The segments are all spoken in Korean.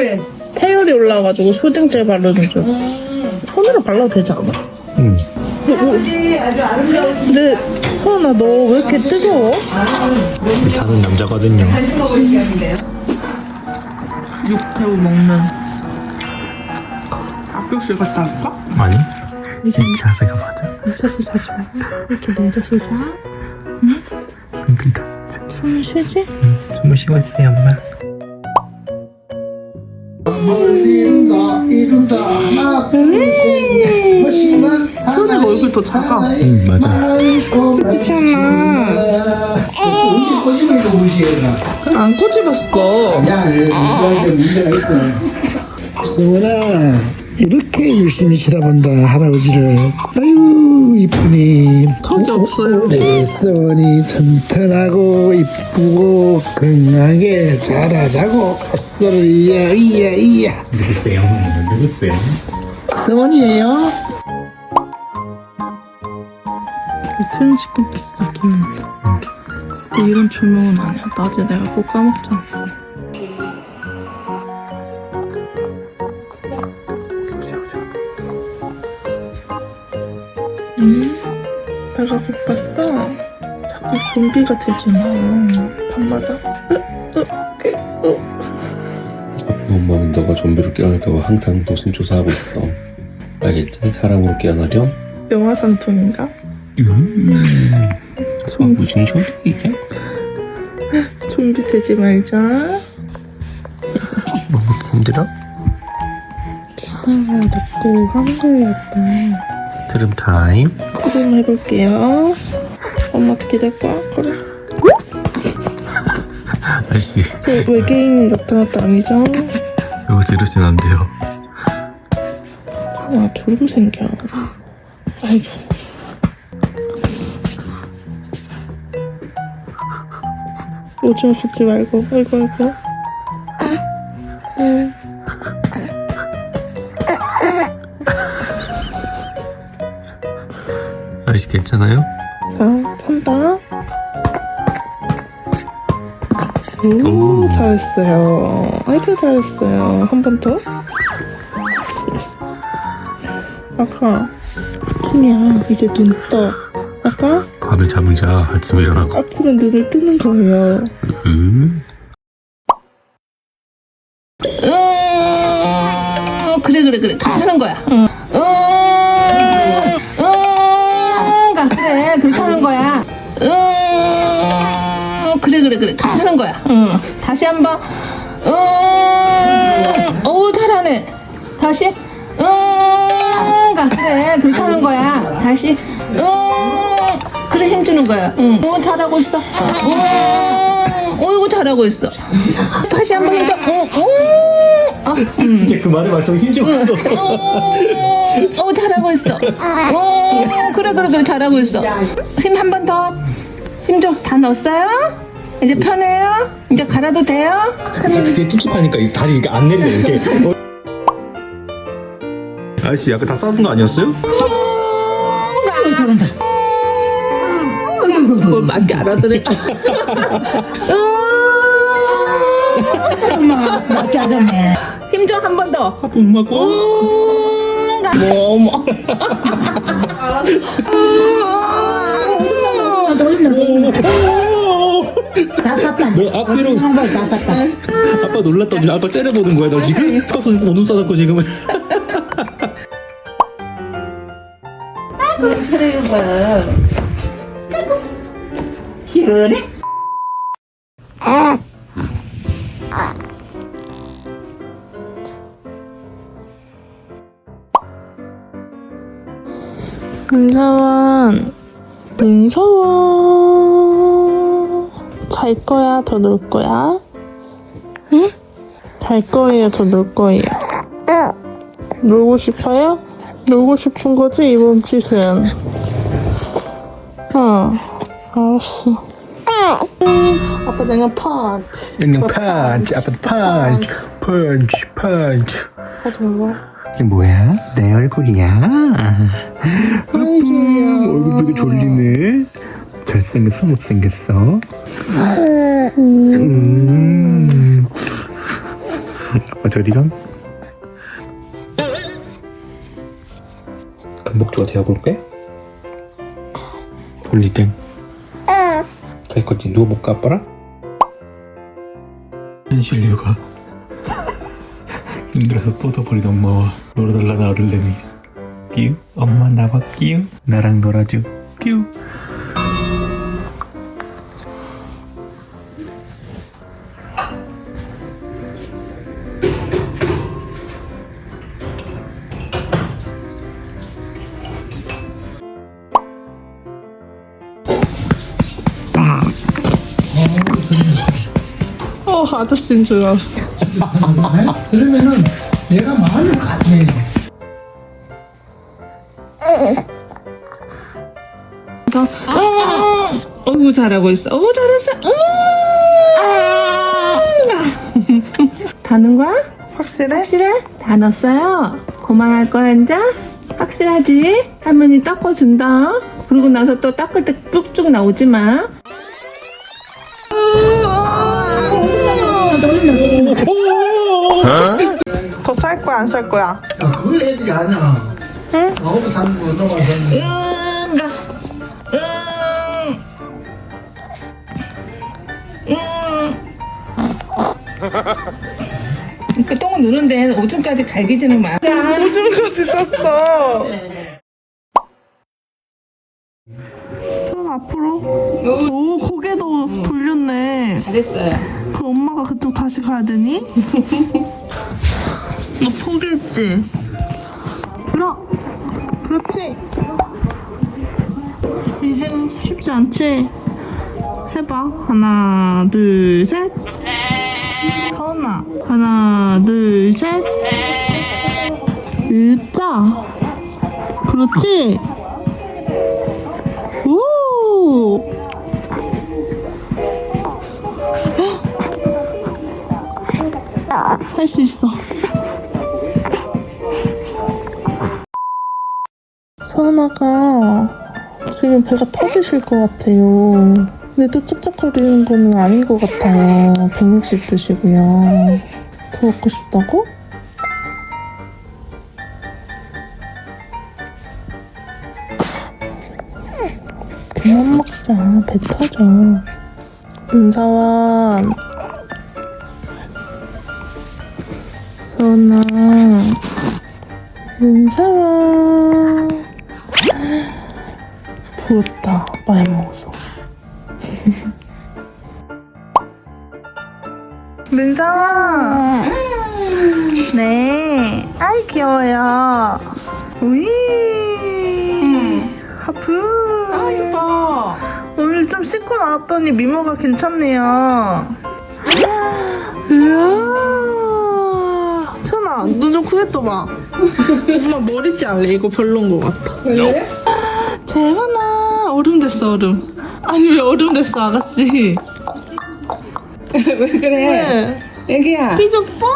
뭐해? 태열이 올라와가지고 수딩젤 바르는 중. 손으로 발라도 되지 않아? 응. 근데 소연아 너 왜 이렇게 뜨거워? 다른 남자거든요. 육태우 먹는 압력실 갔다 왔어? 아니? 이 자세가 맞아. 미쳐서 자지 말고 이렇게 내려서 자. 힘들다 진짜. 숨을 쉬지? 숨을 쉬고 있어요 엄마. 멀린다 이루다 하나 둘셋 멋있는 소연이가 얼굴 더 작아. 응 맞아. 괜찮아. 우리 꼬집으니까 무시해라 안 꼬집었어. 야 누구한테 문제가 있어 소원아 이렇게 열심히 쳐다본다 할아버지를 아유 이쁘니 턱이 없어요. 내 소원이 튼튼하고 이쁘고 건강하게 자라자고 아싸를 이야 이야 이야 누구세요? 누구세요? 소원이에요? 트윈 치킨 진짜 귀여운데. 이런 조명은 아니야. 낮에 내가 꼭 까먹잖아. 배가 고팠어. 자꾸 준비가 되지 마. 밤마다. 엄마는 너가 좀비로 깨어날까봐 항상 노심초사하고 있어. 알겠지? 사람으로 깨어나렴? 영화 산통인가? 음. 좀 무슨 소리야? 좀비 되지 말자. 너무 힘들어? 듣고 하는 거예요, 아빠. 트름 타임. 트림 해볼게요. 엄마한테 기댈 거야? 그래. 아저씨 저 외계인이 나타났다 아니죠? 여기서 이러시면 안 돼요. 아, 주름 생겨. 아이고. 오줌 걷지 말고. 아이고, 아이고. 응. 괜찮아요? 자, 탄다. 오, 오. 잘했어요. 아이고, 잘했어요. 한 번 더. 아까 아침이야. 이제 눈 떠. 아까 밤에 잠을 자. 아침에 일어나고. 아침에 눈을 뜨는 거예요. 음. 음, 그래 그래 그래 그렇게 하는 거야. 응. 거야. 응. 다시 한번. 음, 어우 잘하네. 다시. 음, 가, 그래 그렇게 하는 거야. 다시. 음, 그래 힘주는 거야. 응. 어, 잘하고 있어. 음, 어이구 잘하고 있어. 다시 한 번 힘줘. 응, 응. 아, 음. 이제 그 말에 맞춰 힘주고 있어. 어, 어, 잘하고 있어. 어, 그래, 그래, 그래, 잘하고 있어. 힘 한 번 더. 힘좀다 넣었어요? 이제 편해요? 이제 갈아도 돼요? 이게 찝찝하니까 이 다리 이렇게 안 내리네 이렇게. 어. 아저씨 아까 다 싸둔 거 아니었어요? 그걸 맞게 알아들으 맞게 하자네. 힘 좀 한 번 더. 엄마 거. 뭐, 뭐. 다 샀다. 너 앞뒤로 한벌 다 샀다. 아빠 놀랐다. 아빠 째려보는 거야 너 지금? 커서 오줌 싸놓고 지금. 그래? 민서원, 민서원. 잘 거야, 더 놀 거야? 응? 잘 거예요, 더 놀 거예요? 놀고 싶어요? 놀고 싶은 거지, 이번 짓은? 어, 알았어. 아빠 그냥 펀치. 그냥 펀치 아빠 펀치 펀치 펀치. 하지 마. 이게 뭐야? 내 얼굴이야? 아이고 얼굴 되게 졸리네 잘생겼어 못생겼어? 음. 저리전 금복주가 되어볼게? 볼리땡. 갈 거지 누워볼까 아빠랑? 현실류가. 힘들어서 뻗어버린 엄마와 놀아달라는 아들내미. 끼우. 엄마 나봐 끼우. 나랑 놀아줘. 끼우 아저씨인 줄 알았어. 네? 그러면은 내가 마음이 가네. 어이구 잘하고 있어. 어 잘했어. 음. 다 넣은 거야? 확실해? 확실해? 다 넣었어요. 그만할 거야 이제? 확실하지? 할머니 닦아준다. 그러고 나서 또 닦을 때 쭉쭉 나오지 마. 더 쌀 거야, 안 쌀 거야? 야, 그걸 애들이 아냐. 응? 아홉 사는 거 넘어서. 응가. 응. 응. 그 똥은 누는데 5층까지 갈기지는 마. 자, 오줌까지 썼어. 손 앞으로. 오, 고개도 돌렸네. 잘했어요. 그 엄마가 그쪽 다시 가야 되니? 너 포기했지? 들어. 그렇지. 이제는 쉽지 않지? 해봐. 하나, 둘, 셋. 서은아. 하나, 둘, 셋. 으짜. 그렇지? 할 수 있어. 서은아가 지금 배가 터지실 것 같아요. 근데 또 짭짭거리는 거는 아닌 것 같아요. 160 드시고요. 더 먹고 싶다고? 그만 먹자. 배 터져. 은사원. 선아 은사와 부었다. 많이 먹어서 민정아. 네. 아이 귀여워요. 우이 하프. 아, 예뻐. 오늘 좀 씻고 나왔더니 미모가 괜찮네요. 우와. 눈 좀 크게 떠봐. 엄마 머리띠 할래? 이거 별론 것 같아. 왜? 재현아, 얼음 됐어, 얼음. 아니, 왜 얼음 됐어, 아가씨? 왜 그래? 네. 애기야. 삐졌어?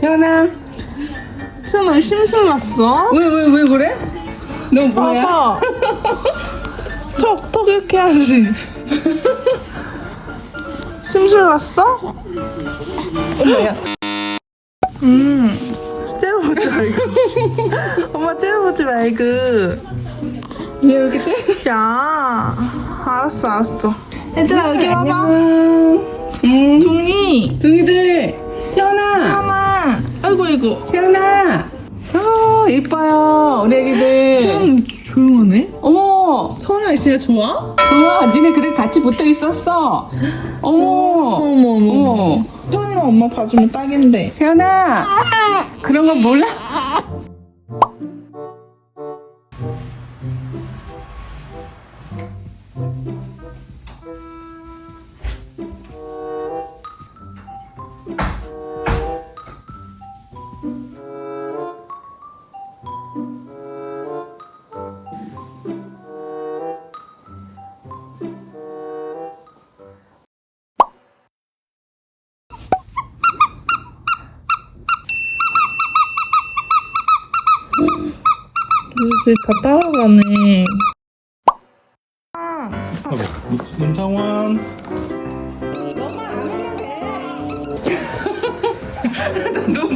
전화. 천아, 심술 났어? 왜, 왜, 왜 그래? 너 뭐야? 봐봐. 턱, 턱 이렇게 해야지. 심술 났어? 어머야. 음, 말고. 엄마 째려보지 말고. 왜 이렇게 때? 야, 알았어, 알았어. 얘들아, 여기 와봐. 응. 동이. 동이들. 태연아. 엄마. 아이고, 아이고. 태연아. 어, 이뻐요. 우리 애기들. 좀 조용하네? 어머. 선아 있으면 좋아? 좋아. 니네 그래 같이 붙어 있었어. 어머. 어머, 어머. 어머. 엄마 봐주면 딱인데. 태연아. 그런 거 몰라? 이제 다 따라가네.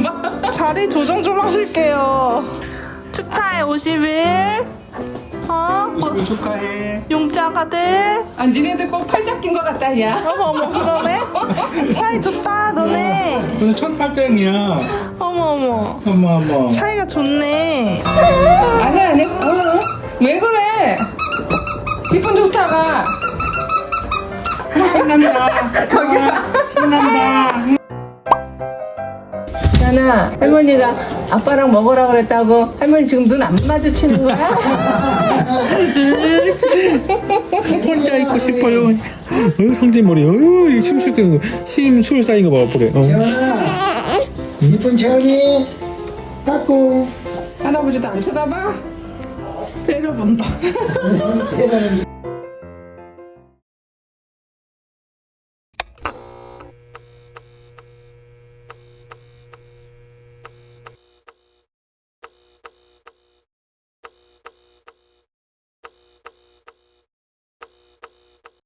봐. 자리 조정 좀 하실게요. 축하해 50일. 어? 어, 축하해. 용자가들. 아, 니네들 꼭 팔짝 낀것 같다, 야. 어머 어머 그러네. 사이 좋다 너네. 오늘 첫 팔짱이야. 어머 어머. 어머 어머. 사이가 좋네. 아니, 아니. 어, 왜 그래? 기분 좋다가. 신난다. 저기 봐. 신난다. 자나 할머니가 아빠랑 먹으라 그랬다고 할머니 지금 눈 안 마주치는 거야? 혼자 있고 싶어요. 어유 성진머리. 어유 심술 심술 쌓인 거 봐. 보래. 어. 재현아 이쁜 재현이 닦고 할아버지도 안 쳐다봐? 때려본다. 해봐야지